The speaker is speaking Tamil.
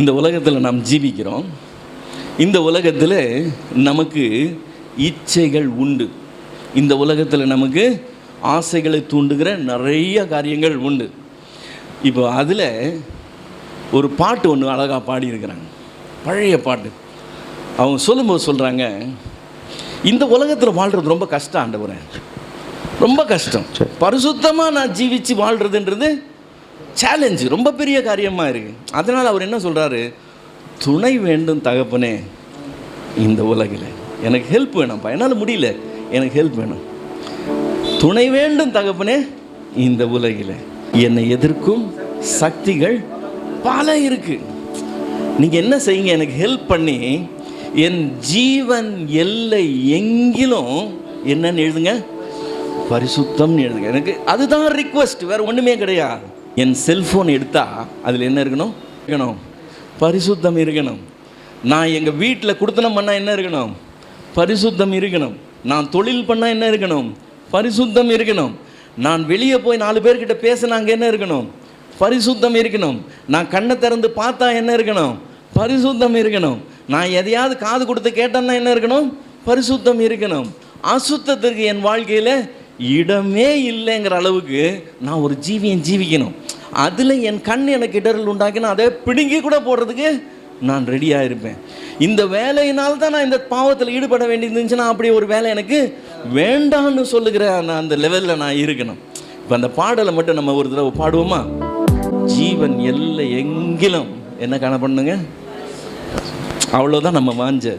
இந்த உலகத்தில் நாம் ஜீவிக்கிறோம். இந்த உலகத்தில் நமக்கு இச்சைகள் உண்டு. இந்த உலகத்தில் நமக்கு ஆசைகளை தூண்டுகிற நிறைய காரியங்கள் உண்டு. இப்போ அதில் ஒரு பாட்டு ஒன்று அழகாக பாடியிருக்கிறாங்க. பழைய பாட்டு. அவங்க சொல்லும்போது சொல்கிறாங்க இந்த உலகத்தில் வாழ்கிறது ரொம்ப கஷ்டம் ஆண்டவரே. ரொம்ப கஷ்டம். பரிசுத்தமாக நான் ஜீவிச்சு வாழ்கிறதுன்றது சேலஞ்சு ரொம்ப பெரிய காரியமாக இருக்குது அதனால் அவர் என்ன சொல்கிறாரு துணை வேண்டும் தகப்பனே இந்த உலகில். எனக்கு ஹெல்ப் வேணும்ப்பா. என்னால் முடியல. எனக்கு ஹெல்ப் வேணும். துணை வேண்டும் தகப்பனே இந்த உலகில். என்னை எதிர்க்கும் சக்திகள் பல இருக்கு. நீங்கள் என்ன செய்யுங்க? எனக்கு ஹெல்ப் பண்ணி என் ஜீவன் எல்லை எங்கிலும் என்னன்னு எழுதுங்க? பரிசுத்தம்னு எழுதுங்க. எனக்கு அதுதான் ரிக்வெஸ்ட் வேறு ஒன்றுமே கிடையாது. என் செல்ஃபோன் எடுத்தால் அதில் என்ன இருக்கணும்? இருக்கணும். பரிசுத்தம் இருக்கணும். நான் எங்கள் வீட்டில் குடுத்தனம் பண்ணால் என்ன இருக்கணும்? பரிசுத்தம் இருக்கணும். நான் தொழில் பண்ணால் என்ன இருக்கணும்? பரிசுத்தம் இருக்கணும். நான் வெளியே போய் நாலு பேர்கிட்ட பேசினா அங்கே என்ன இருக்கணும்? பரிசுத்தம் இருக்கணும். நான் கண்ணை திறந்து பார்த்தா என்ன இருக்கணும்? பரிசுத்தம் இருக்கணும். நான் எதையாவது காது கொடுத்து கேட்டேன்னா என்ன இருக்கணும்? பரிசுத்தம் இருக்கணும். அசுத்தத்திற்கு என் வாழ்க்கையில் இடமே இல்லைங்கிற அளவுக்கு நான் ஒரு ஜீவியம் ஜீவிக்கணும். அதில் என் கண் எனக்கு இடரல் உண்டாக்கினா அதை பிடுங்கி கூட போடுறதுக்கு நான் ரெடியாக இருப்பேன். இந்த வேலையினால் தான் நான் இந்த பாவத்தில் ஈடுபட வேண்டியிருந்துச்சுன்னா அப்படி ஒரு வேலை எனக்கு வேண்டான்னு சொல்லுகிற நான் அந்த லெவலில் நான் இருக்கணும். இப்போ அந்த பாடலை மட்டும் நம்ம ஒரு தடவை பாடுவோமா? ஜீவன் எல்லை எங்கிலும். என்ன காண பண்ணுங்க அவ்வளோதான் நம்ம வாஞ்ச